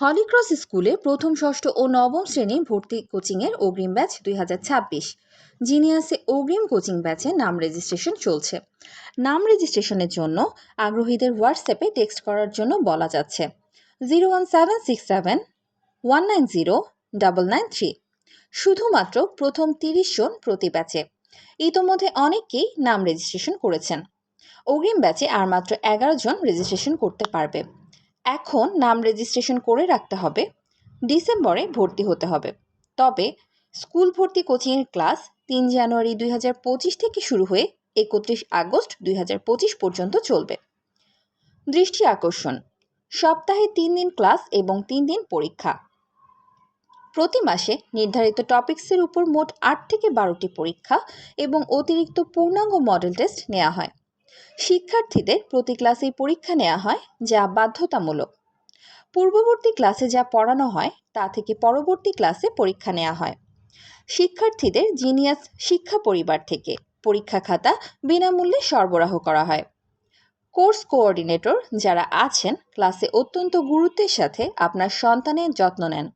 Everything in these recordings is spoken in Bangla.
হলিক্রস স্কুলে প্রথম, ষষ্ঠ ও নবম শ্রেণি ভর্তি কোচিংয়ের অগ্রিম ব্যাচ দুই হাজার ছাব্বিশ। জিনিয়াসে অগ্রিম কোচিং ব্যাচে নাম রেজিস্ট্রেশন চলছে। নাম রেজিস্ট্রেশনের জন্য আগ্রহীদের হোয়াটসঅ্যাপে টেক্সট করার জন্য বলা যাচ্ছে। Zero one seven six seven one nine zero double nine three. শুধুমাত্র প্রথম তিরিশ জন প্রতি ব্যাচে। ইতোমধ্যে অনেকেই নাম রেজিস্ট্রেশন করেছেন। অগ্রিম ব্যাচে আর মাত্র এগারো জন রেজিস্ট্রেশন করতে পারবে। এখন নাম রেজিস্ট্রেশন করে রাখতে হবে। ডিসেম্বরে ভর্তি হতে হবে। তবে স্কুল ভর্তি কোচিংয়ের ক্লাস তিন জানুয়ারি দুই হাজার পঁচিশ থেকে শুরু হয়ে একত্রিশ আগস্ট দুই হাজার পঁচিশ পর্যন্ত চলবে। দৃষ্টি আকর্ষণ। সপ্তাহে তিন দিন ক্লাস এবং তিন দিন পরীক্ষা। প্রতি মাসে নির্ধারিত টপিক্সের উপর মোট আট থেকে বারোটি পরীক্ষা এবং অতিরিক্ত পূর্ণাঙ্গ মডেল টেস্ট নেওয়া হয়। শিক্ষার্থীদের প্রতি ক্লাসেই পরীক্ষা নেওয়া হয়, যা বাধ্যতামূলক। পূর্ববর্তী ক্লাসে যা পড়ানো হয়, তা থেকে পরবর্তী ক্লাসে পরীক্ষা নেওয়া হয়। শিক্ষার্থীদের জিনিয়াস শিক্ষা পরিবার থেকে পরীক্ষা খাতা বিনামূল্যে সরবরাহ করা হয়। কোর্স কোঅর্ডিনেটর যারা আছেন, ক্লাসে অত্যন্ত গুরুত্বের সাথে আপনার সন্তানের যত্ন নেন।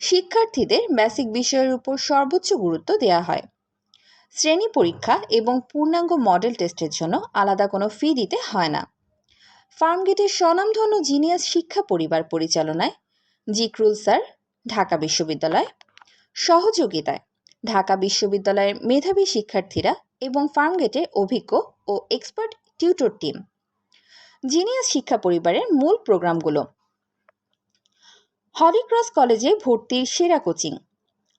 শিক্ষার্থীদের বেসিক বিষয়ের উপর সর্বোচ্চ গুরুত্ব দেওয়া হয়। শ্রেণি পরীক্ষা এবং পূর্ণাঙ্গ মডেল টেস্টের জন্য আলাদা কোনো ফি দিতে হয় না। ফার্মগেটের স্বনামধন্য জিনিয়াস শিক্ষা পরিবার পরিচালনায় জিক্রুল স্যার, ঢাকা বিশ্ববিদ্যালয়। সহযোগিতায় ঢাকা বিশ্ববিদ্যালয়ের মেধাবী শিক্ষার্থীরা এবং ফার্মগেটের অভিজ্ঞ ও এক্সপার্ট টিউটর টিম জিনিয়াস শিক্ষা পরিবারের মূল প্রোগ্রামগুলো। হলিক্রস কলেজে ভর্তির সেরা কোচিং।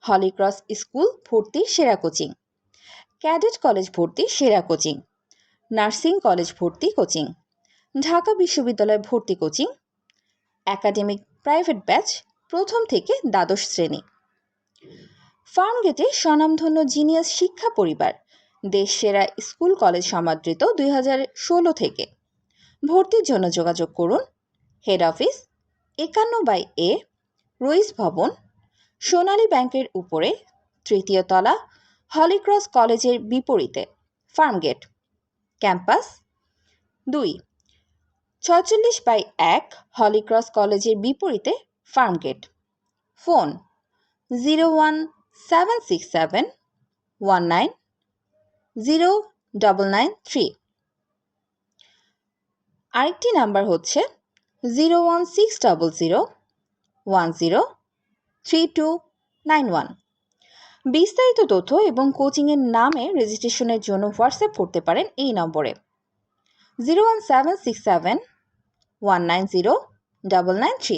হলিক্রস স্কুল ভর্তির সেরা কোচিং। ক্যাডেট কলেজ ভর্তি সেরা কোচিং, নার্সিং কলেজ ভর্তি কোচিং, ঢাকা বিশ্ববিদ্যালয় ভর্তি কোচিং, একাডেমিক প্রাইভেট ব্যাচ প্রথম থেকে দ্বাদশ শ্রেণি। ফার্মগেটে স্বনামধন্য জিনিয়াস শিক্ষা পরিবার দেশ সেরা স্কুল কলেজ সমাদৃত দুই ষোলো থেকে। ভর্তির জন্য যোগাযোগ করুন, হেড অফিস একান্ন বাই এ, রইস ভবন, সোনালী ব্যাংকের উপরে, তৃতীয় তলা হলিক্রস কলেজের বিপরীতে, ফার্মগেট, ক্যাম্পাস। দুই, ছয়চল্লিশ বাই এক হলিক্রস কলেজের বিপরীতে, Farmgate. Phone, zero one seven six seven one nine zero double nine three. আরেকটি নাম্বার হচ্ছে zero one six double zero one zero three two nine one. বিস্তারিত তথ্য এবং কোচিংয়ের নামে রেজিস্ট্রেশনের জন্য হোয়াটসঅ্যাপ করতে পারেন এই নম্বরে। Zero one seven six seven one nine zero double nine three